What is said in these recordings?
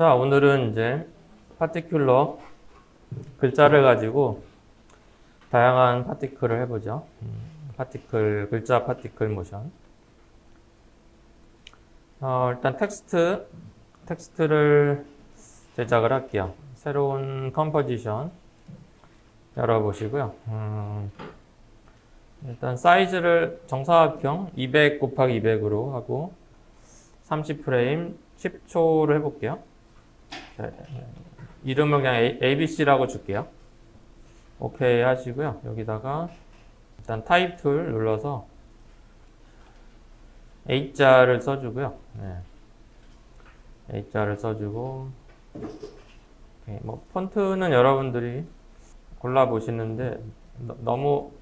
자, 오늘은 이제 파티큘러 글자를 가지고 다양한 파티클을 해보죠. 음, 파티클, 글자 파티클 모션. 어, 일단 텍스트, 텍스트를 제작을 할게요. 새로운 컴포지션 열어보시고요. 음, 일단 사이즈를 정사각형 200 곱하기 200으로 하고 30프레임 10초를 해볼게요. 자, 이름을 그냥 A, ABC라고 줄게요. 오케이 하시고요. 여기다가 일단 타입 툴 눌러서 A자를 써주고요. 네. A자를 써주고 오케이. 뭐 폰트는 여러분들이 골라 보시는데 너 무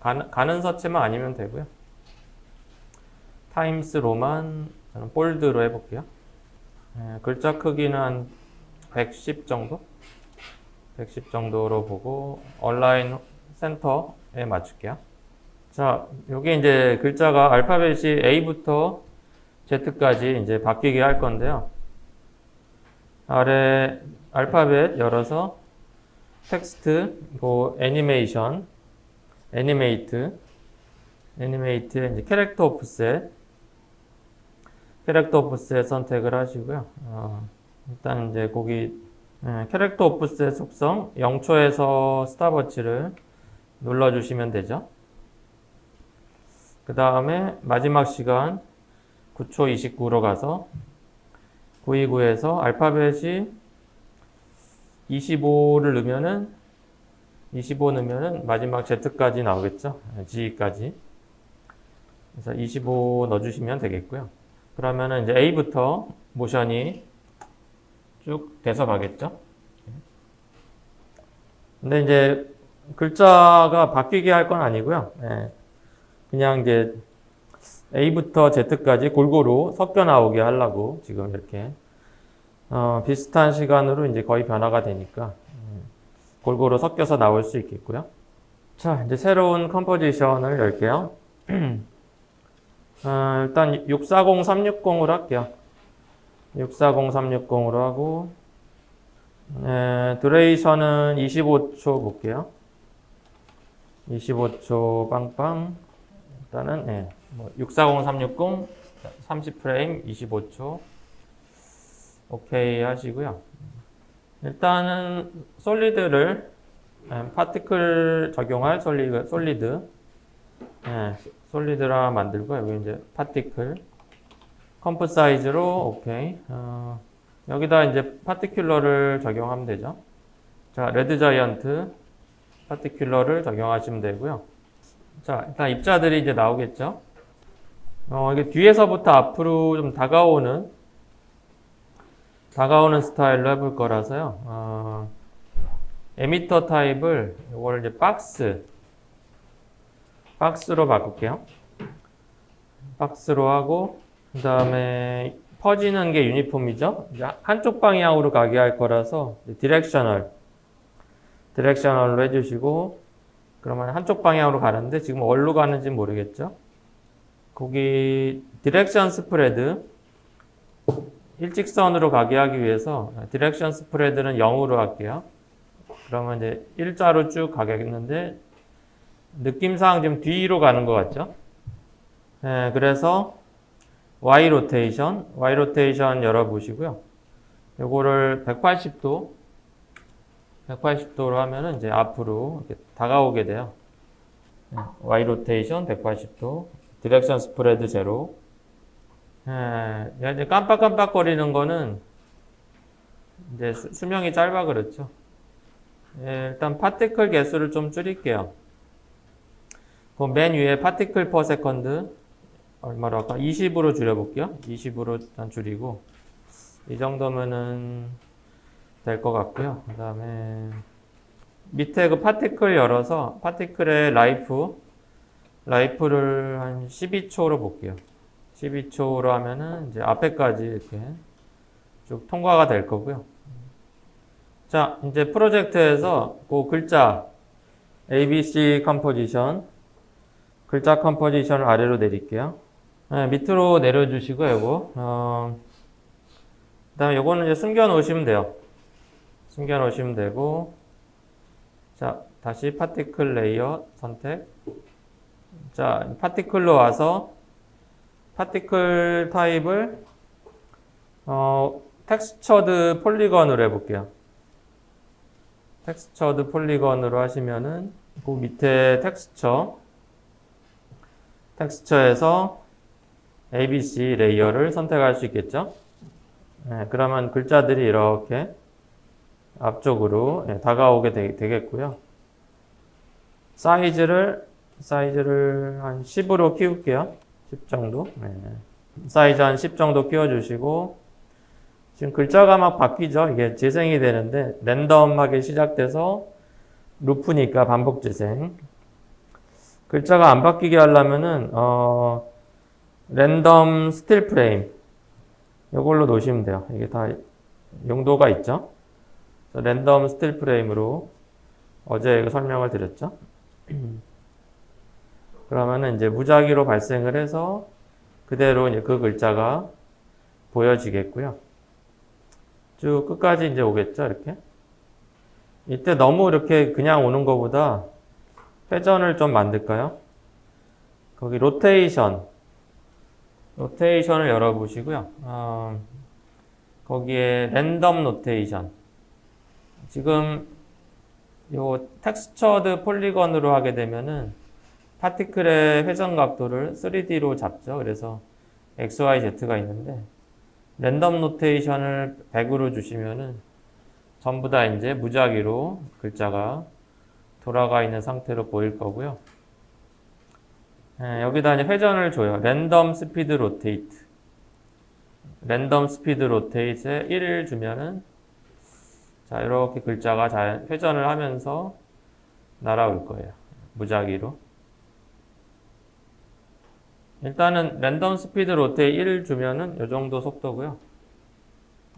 가는, 서체만 아니면 되고요. 타임스 로만 저는 볼드로 해볼게요. 네, 글자 크기는 한 110 정도? 110 정도로 보고 얼라인 센터에 맞출게요. 자, 여기 이제 글자가 알파벳이 A부터 Z까지 이제 바뀌게 할 건데요. 아래 알파벳 열어서 텍스트, 그 애니메이션, 애니메이트, 애니메이트에 이제 캐릭터 오프셋, 캐릭터 오프셋 선택을 하시고요. 어, 일단 이제 거기 예, 캐릭터 오프셋 속성 0초에서 스탑워치를 눌러주시면 되죠. 그 다음에 마지막 시간 9초 29로 가서 929에서 알파벳이 25를 넣으면은 25 넣으면은 마지막 Z까지 나오겠죠. G까지. 그래서 25 넣어주시면 되겠고요. 그러면은 이제 A부터 모션이 쭉 돼서 가겠죠. 근데 이제 글자가 바뀌게 할 건 아니고요. 예. 그냥 이제 A부터 Z까지 골고루 섞여 나오게 하려고 지금 이렇게 어, 비슷한 시간으로 이제 거의 변화가 되니까 음, 골고루 섞여서 나올 수 있겠고요. 자, 이제 새로운 컴포지션을 열게요. 어, 일단 640360으로 할게요. 640360으로 하고 네, 드레이션은 25초 볼게요. 25초 빵빵 일단은 네, 뭐640360 30프레임 25초 오케이 하시고요. 일단은 솔리드를 네, 파티클 적용할 솔리드, 솔리드 네, 솔리드라 만들고 여기 이제 파티클 컴프 사이즈로 오케이 어, 여기다 이제 파티큘러를 적용하면 되죠. 자 레드 자이언트 파티큘러를 적용하시면 되고요. 자 일단 입자들이 이제 나오겠죠. 어, 이게 뒤에서부터 앞으로 좀 다가오는 다가오는 스타일로 해볼 거라서요. 어, 에미터 타입을 이걸 이제 박스 박스로 바꿀게요. 박스로 하고 그 다음에 퍼지는 게 유니폼이죠. 한쪽 방향으로 가게 할 거라서 디렉셔널 디렉셔널로 해주시고 그러면 한쪽 방향으로 가는데 지금 어디로 가는지 모르겠죠. 거기 디렉션 스프레드 일직선으로 가게 하기 위해서 디렉션 스프레드는 0으로 할게요. 그러면 이제 일자로 쭉 가겠는데 느낌상 좀 뒤로 가는 것 같죠? 네, 그래서 Y 로테이션, Y 로테이션 열어보시고요. 요거를 180도, 180도로 하면은 이제 앞으로 다가오게 돼요. 네, Y 로테이션 180도, 디렉션 스프레드 제로. 예, 이제 깜빡깜빡거리는 거는 이제 수, 명이 짧아 그렇죠. 예, 일단 파티클 개수를 좀 줄일게요. 그맨 위에 파티클 퍼 세컨드 얼마로 할까? 20으로 줄여볼게요. 20으로 일단 줄이고 이 정도면은 될 것 같고요. 그 다음에 밑에 그 파티클 열어서 파티클의 라이프 라이프를 한 12초로 볼게요. 12초로 하면은 이제 앞에까지 이렇게 쭉 통과가 될 거고요. 자, 이제 프로젝트에서 그 글자 ABC 컴포지션 글자 컴포지션을 아래로 내릴게요. 네, 밑으로 내려주시고 요거 어, 그 다음에 요거는 이제 숨겨 놓으시면 돼요. 숨겨 놓으시면 되고, 자, 다시 파티클 레이어 선택. 자, 파티클로 와서, 파티클 타입을, 어, 텍스처드 폴리건으로 해볼게요. 텍스처드 폴리건으로 하시면은, 그 밑에 텍스처, 텍스처에서 ABC 레이어를 선택할 수 있겠죠? 네, 그러면 글자들이 이렇게 앞쪽으로 예, 다가오게 되, 되겠고요. 사이즈를 사이즈를 한 10으로 키울게요. 10 정도. 네. 사이즈 한 10 정도 키워주시고 지금 글자가 막 바뀌죠. 이게 재생이 되는데 랜덤하게 시작돼서 루프니까 반복 재생. 글자가 안 바뀌게 하려면은 어, 랜덤 스틸 프레임 이걸로 놓으시면 돼요. 이게 다 용도가 있죠. 랜덤 스틸 프레임으로 어제 설명을 드렸죠. 그러면은 이제 무작위로 발생을 해서 그대로 이제 그 글자가 보여지겠고요. 쭉 끝까지 이제 오겠죠, 이렇게. 이때 너무 이렇게 그냥 오는 것보다 회전을 좀 만들까요? 거기 로테이션, 로테이션을 열어보시고요. 어, 거기에 랜덤 로테이션. 지금 요 텍스처드 폴리건으로 하게 되면은 파티클의 회전 각도를 3D로 잡죠. 그래서 XYZ가 있는데 랜덤 노테이션을 100으로 주시면은 전부 다 이제 무작위로 글자가 돌아가 있는 상태로 보일 거고요. 예, 여기다 이제 회전을 줘요. 랜덤 스피드 로테이트. 랜덤 스피드 로테이트에 1을 주면은 자, 이렇게 글자가 잘 회전을 하면서 날아올 거예요. 무작위로. 일단은 랜덤 스피드 로테이 1을 주면은 이 정도 속도고요.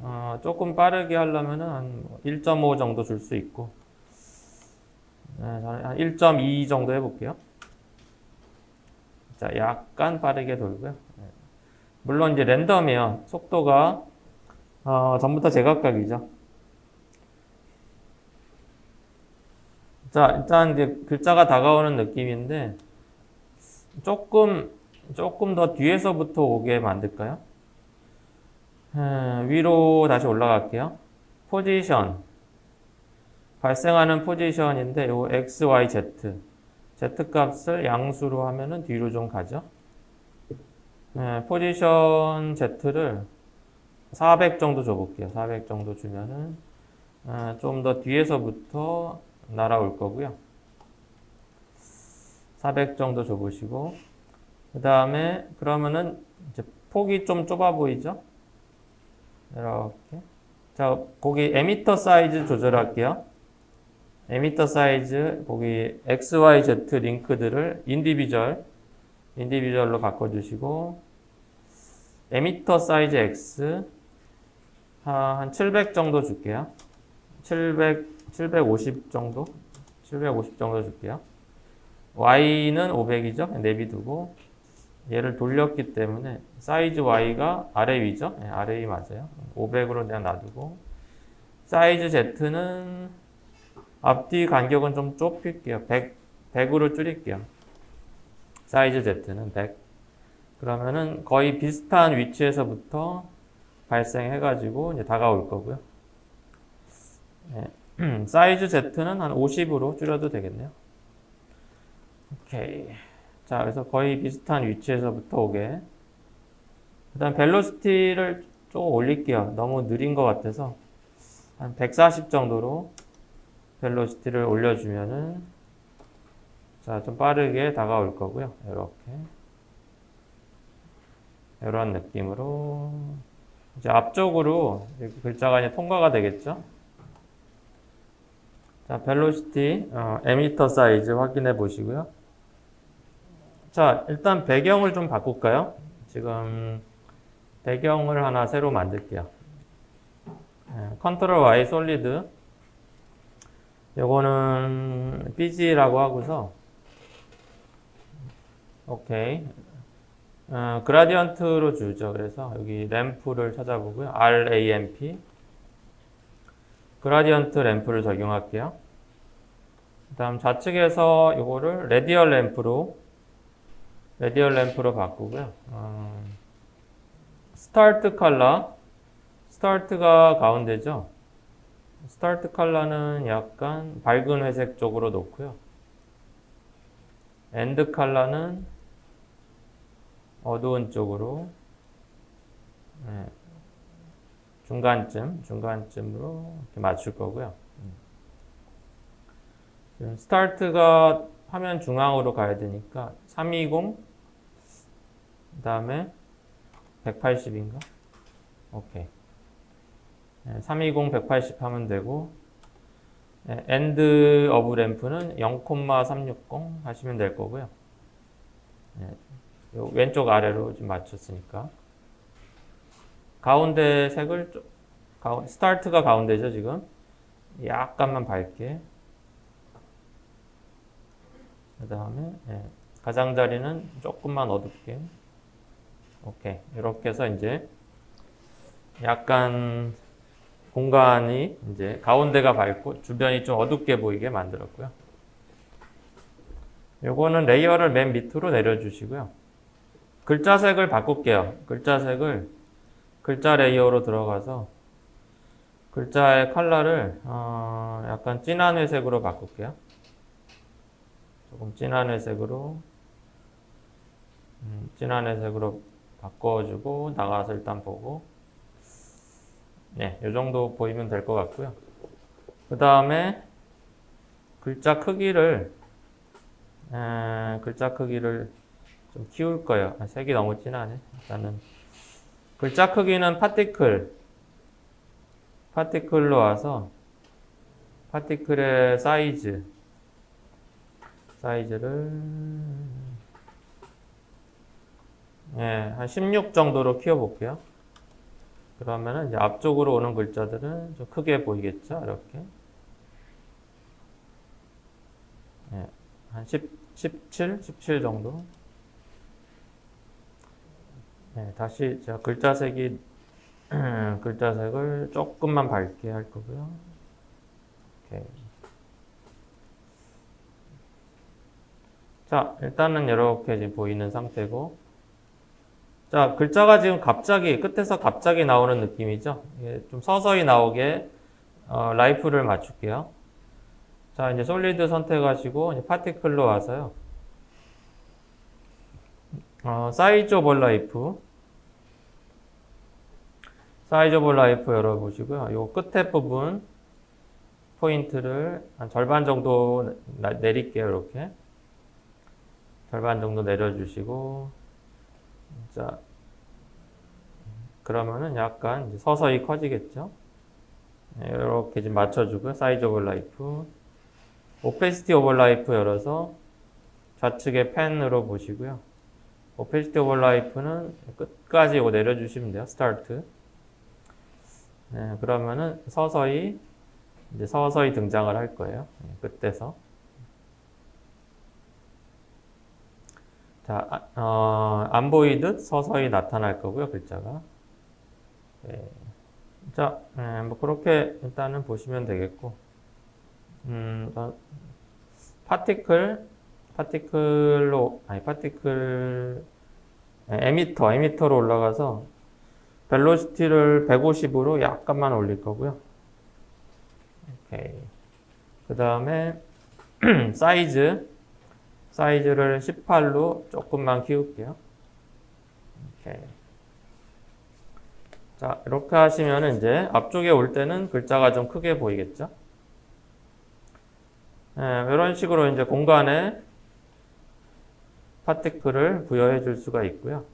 어, 조금 빠르게 하려면은 한 1.5 정도 줄 수 있고. 네, 저는 한1.2 정도 해볼게요. 자, 약간 빠르게 돌고요. 네. 물론 이제 랜덤이에요. 속도가 어, 전부 다 제각각이죠. 자, 일단 이제 글자가 다가오는 느낌인데 조금 조금 더 뒤에서부터 오게 만들까요? 음, 위로 다시 올라갈게요. 포지션 발생하는 포지션인데 요 x, y, z z 값을 양수로 하면은 뒤로 좀 가죠. 네, 포지션 z를 400 정도 줘볼게요. 400 정도 주면은 좀더 뒤에서부터 날아올 거고요. 400 정도 줘보시고 그 다음에 그러면은 이제 폭이 좀 좁아 보이죠? 이렇게 자 거기 에미터 사이즈 조절할게요. 에미터 사이즈 거기 x, y, z 링크들을 인디비주얼 인디비주얼로 바꿔주시고 에미터 사이즈 x 한 700 정도 줄게요. 700 750 정도? 750 정도 줄게요. y는 500이죠? 내비두고 얘를 돌렸기 때문에 사이즈 y가 아래 위죠? 네, 아래 위 맞아요. 500으로 그냥 놔두고 사이즈 z는 앞뒤 간격은 좀 좁힐게요. 100, 100으로 줄일게요. 사이즈 z는 100. 그러면은 거의 비슷한 위치에서부터 발생해가지고 이제 다가올 거고요. 네. 사이즈 Z는 한 50으로 줄여도 되겠네요. 오케이. 자, 그래서 거의 비슷한 위치에서부터 오게. 그 다음 벨로시티를 조금 올릴게요. 너무 느린 것 같아서. 한 140 정도로 벨로시티를 올려주면은 자, 좀 빠르게 다가올 거고요. 이렇게. 이런 느낌으로 이제 앞쪽으로 글자가 이제 통과가 되겠죠. 자, 벨로시티, 어, 에미터 사이즈 확인해 보시고요. 자, 일단 배경을 좀 바꿀까요? 지금 배경을 하나 새로 만들게요. 네, 컨트롤 Y 솔리드. 요거는 BG라고 하고서 오케이. 어, 그라디언트로 주죠. 그래서 여기 램프를 찾아보고요. RAMP 그라디언트 램프를 적용할게요. 그 다음 좌측에서 이거를 레디얼 램프로 레디얼 램프로 바꾸고요. 어, 스타트 컬러 스타트가 가운데죠. 스타트 컬러는 약간 밝은 회색 쪽으로 놓고요. 엔드 컬러는 어두운 쪽으로 네, 중간쯤 중간쯤으로 이렇게 맞출 거고요. 지금 스타트가 화면 중앙으로 가야 되니까 320 그 다음에 180인가? 오케이. 네, 320, 180 하면 되고 네, 엔드 어브 램프는 0,360 하시면 될 거고요. 네, 요 왼쪽 아래로 좀 맞췄으니까. 가운데 색을 스타트가 가운데죠 지금? 약간만 밝게. 그 다음에 예, 가장자리는 조금만 어둡게. 오케이. 이렇게 해서 이제 약간 공간이 이제 가운데가 밝고 주변이 좀 어둡게 보이게 만들었고요. 요거는 레이어를 맨 밑으로 내려주시고요. 글자 색을 바꿀게요. 글자 색을 글자 레이어로 들어가서 글자의 컬러를 어, 약간 진한 회색으로 바꿀게요. 조금 진한 회색으로 음, 진한 회색으로 바꿔주고 나가서 일단 보고 네, 이 정도 보이면 될 것 같고요. 그 다음에 글자 크기를 에, 글자 크기를 좀 키울 거예요. 아, 색이 너무 진하네. 일단은 글자 크기는 파티클 파티클로 와서 파티클의 사이즈 사이즈를 예, 한 16 정도로 키워볼게요. 그러면은 이제 앞쪽으로 오는 글자들은 좀 크게 보이겠죠? 이렇게. 예, 한 10, 17, 17 정도. 예, 다시 제가 글자 색이 글자 색을 조금만 밝게 할 거고요. 오케이. 자, 일단은 이렇게 지금 보이는 상태고. 자, 글자가 지금 갑자기, 끝에서 갑자기 나오는 느낌이죠? 좀 서서히 나오게, 어, 라이프를 맞출게요. 자, 이제 솔리드 선택하시고, 이제 파티클로 와서요. 어, 사이즈 오버 라이프. 사이즈 오버 라이프 열어보시고요. 요 끝에 부분, 포인트를 한 절반 정도 내릴게요, 이렇게. 절반 정도 내려주시고 자 그러면은 약간 서서히 커지겠죠? 이렇게 좀 맞춰주고 사이즈 오버라이프. 오페시티 오버 라이프 열어서 좌측에 펜으로 보시고요. 오페시티 오버 라이프는 끝까지 내려주시면 돼요. 스타트. 네, 그러면은 서서히 이제 서서히 등장을 할 거예요. 끝에서 자, 아, 어, 안 보이듯 서서히 나타날 거고요, 글자가. 네. 자, 네, 뭐 그렇게 일단은 보시면 되겠고, 음, 어, 파티클, 파티클로, 아니, 파티클, 네, 에미터, 에미터로 올라가서 벨로시티를 150으로 약간만 올릴 거고요. 오케이. 그 다음에 사이즈, 사이즈를 18로 조금만 키울게요. 이렇게. 자, 이렇게 하시면 이제 앞쪽에 올 때는 글자가 좀 크게 보이겠죠? 네, 이런 식으로 이제 공간에 파티클을 부여해 줄 수가 있고요.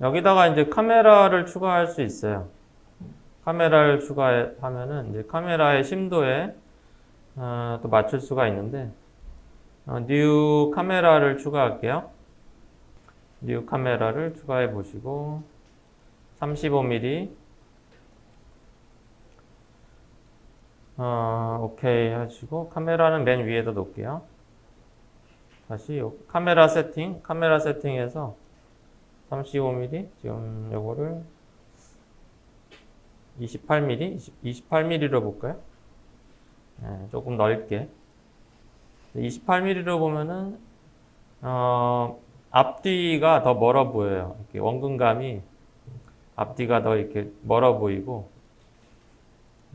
여기다가 이제 카메라를 추가할 수 있어요. 카메라를 추가하면은 이제 카메라의 심도에 어, 또 맞출 수가 있는데 어, 뉴 카메라를 추가할게요. 뉴 카메라를 추가해 보시고 35mm 어, 오케이 하시고 카메라는 맨 위에다 놓을게요. 다시 요 카메라 세팅, 카메라 세팅에서 35mm 지금 요거를 28mm, 28mm로 볼까요? 네, 조금 넓게 28mm로 보면은 어, 앞뒤가 더 멀어 보여요. 이렇게 원근감이 앞뒤가 더 이렇게 멀어 보이고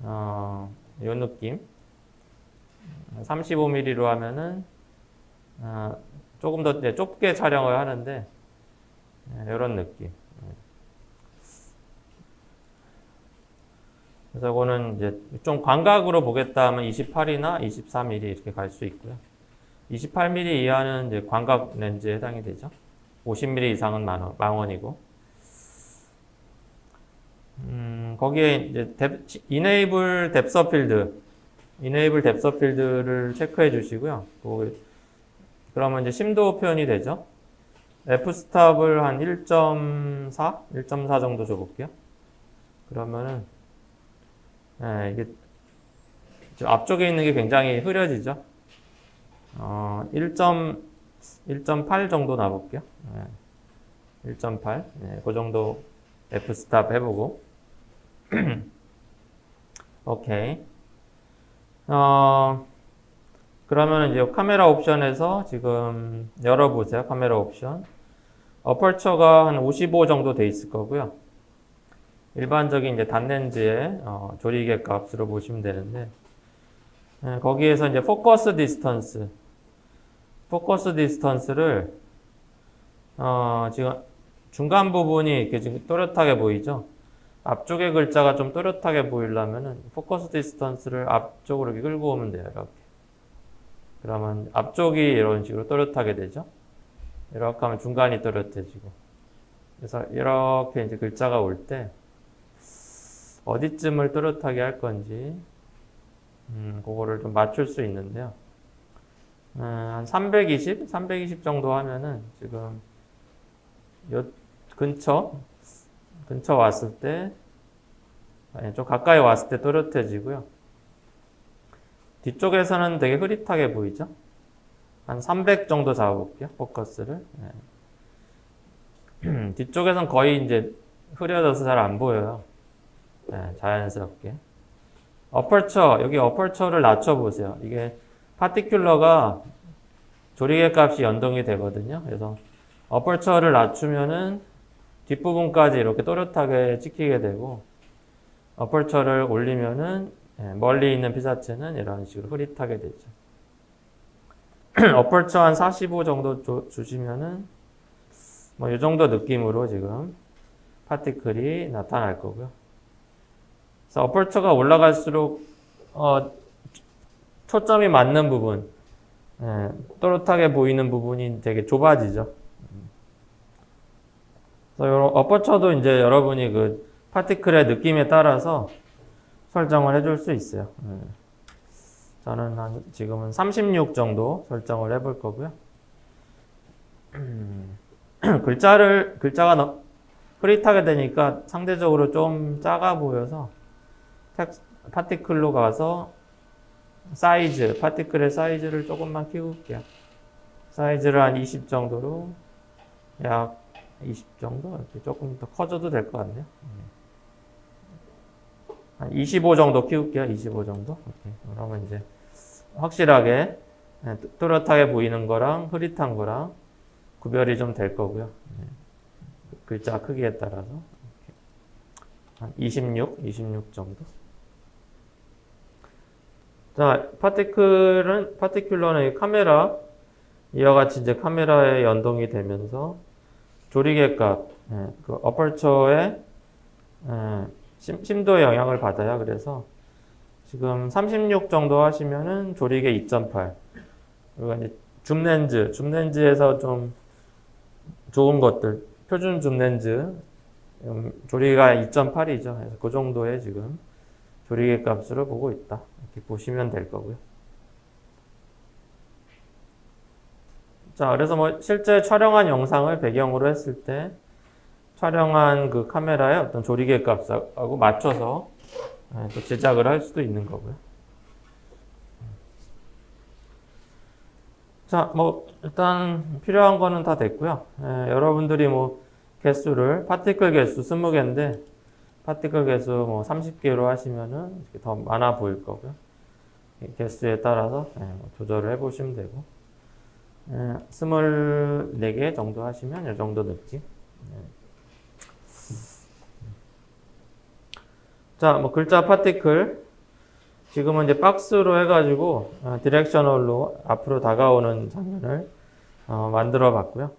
어, 요 느낌 35mm로 하면은 어, 조금 더 좁게 촬영을 하는데 이런 느낌 그래서 이거는 이제 좀 광각으로 보겠다 하면 28이나 23mm 이렇게 갈 수 있고요 28mm 이하는 이제 광각 렌즈에 해당이 되죠 50mm 이상은 만원, 망원이고 음, 거기에 이제 뎁, 이네이블 뎁서 필드, 이네이블 뎁서 필드를 체크해 주시고요. 그, 그러면 이제 심도 표현이 되죠. f-스탑을 한 1.4, 1.4 정도 줘볼게요. 그러면은 예, 이게 저 앞쪽에 있는 게 굉장히 흐려지죠. 어, 1.1.8 정도 놔볼게요. 예, 1.8, 예, 그 정도 F-스탑 해보고. 오케이. 어 그러면 이제 카메라 옵션에서 지금 열어보세요 카메라 옵션. 어펄처가 한 55 정도 돼 있을 거고요 일반적인 이제 단렌즈의 어, 조리개 값으로 보시면 되는데 예, 거기에서 이제 포커스 디스턴스 포커스 디스턴스를 어, 지금 중간 부분이 이렇게 지금 또렷하게 보이죠? 앞쪽의 글자가 좀 또렷하게 보이려면은 포커스 디스턴스를 앞쪽으로 이렇게 끌고 오면 돼요. 이렇게. 그러면 앞쪽이 이런 식으로 또렷하게 되죠? 이렇게 하면 중간이 또렷해지고. 그래서 이렇게 이제 글자가 올 때 어디쯤을 또렷하게 할 건지 음, 그거를 좀 맞출 수 있는데요. 음, 한 320, 320 정도 하면은 지금 요 근처 근처 왔을 때 아니, 좀 가까이 왔을 때 또렷해지고요. 뒤쪽에서는 되게 흐릿하게 보이죠? 한 300 정도 잡아볼게요. 포커스를. 네. 뒤쪽에선 거의 이제 흐려져서 잘 안 보여요. 네, 자연스럽게. 어펄처, 여기 어펄처를 낮춰보세요. 이게 파티큘러가 조리개 값이 연동이 되거든요. 그래서 어펄처를 낮추면은 뒷부분까지 이렇게 또렷하게 찍히게 되고 어펄처를 올리면은 예, 멀리 있는 피사체는 이런 식으로 흐릿하게 되죠. 어펄처 한 45 정도 주, 주시면은 뭐 이 정도 느낌으로 지금 파티클이 나타날 거고요. 그래서 어펄처가 올라갈수록 어, 초점이 맞는 부분, 예, 또렷하게 보이는 부분이 되게 좁아지죠. 그래서 어퍼처도 이제 여러분이 그 파티클의 느낌에 따라서 설정을 해줄 수 있어요. 네. 저는 한 지금은 36 정도 설정을 해볼 거고요. 글자를 글자가 너, 흐릿하게 되니까 상대적으로 좀 작아 보여서 파티클로 가서 사이즈, 파티클의 사이즈를 조금만 키울게요. 사이즈를 한 20 정도로 약 20 정도 이렇게 조금 더 커져도 될 것 같네요. 한 25 정도 키울게요. 25 정도. 이렇게. 그러면 이제 확실하게 네, 또렷하게 보이는 거랑 흐릿한 거랑 구별이 좀 될 거고요. 네. 글자 크기에 따라서 한 26, 26 정도. 자, 파티클은 파티큘러는 카메라 이와 같이 이제 카메라에 연동이 되면서 조리개 값, 예, 그 어펄처의 예, 심, 도에 영향을 받아요. 그래서 지금 36 정도 하시면은 조리개 2.8. 그리고 이제 줌 렌즈, 줌 렌즈에서 좀 좋은 것들, 표준 줌 렌즈, 음, 조리가 2.8이죠. 그래서 그 정도의 지금 조리개 값으로 보고 있다. 이렇게 보시면 될 거고요. 자, 그래서 뭐 실제 촬영한 영상을 배경으로 했을 때 촬영한 그 카메라의 어떤 조리개 값하고 맞춰서 예, 또 제작을 할 수도 있는 거고요. 자, 뭐 일단 필요한 거는 다 됐고요. 예, 여러분들이 뭐 개수를 파티클 개수 20개인데 파티클 개수 뭐 30개로 하시면은 더 많아 보일 거고요. 이 개수에 따라서 예, 뭐 조절을 해 보시면 되고 예, 24개 정도 하시면 이 정도 느낌. 예. 자, 뭐 글자 파티클 지금은 이제 박스로 해가지고 어, 디렉셔널로 앞으로 다가오는 장면을 어, 만들어 봤고요.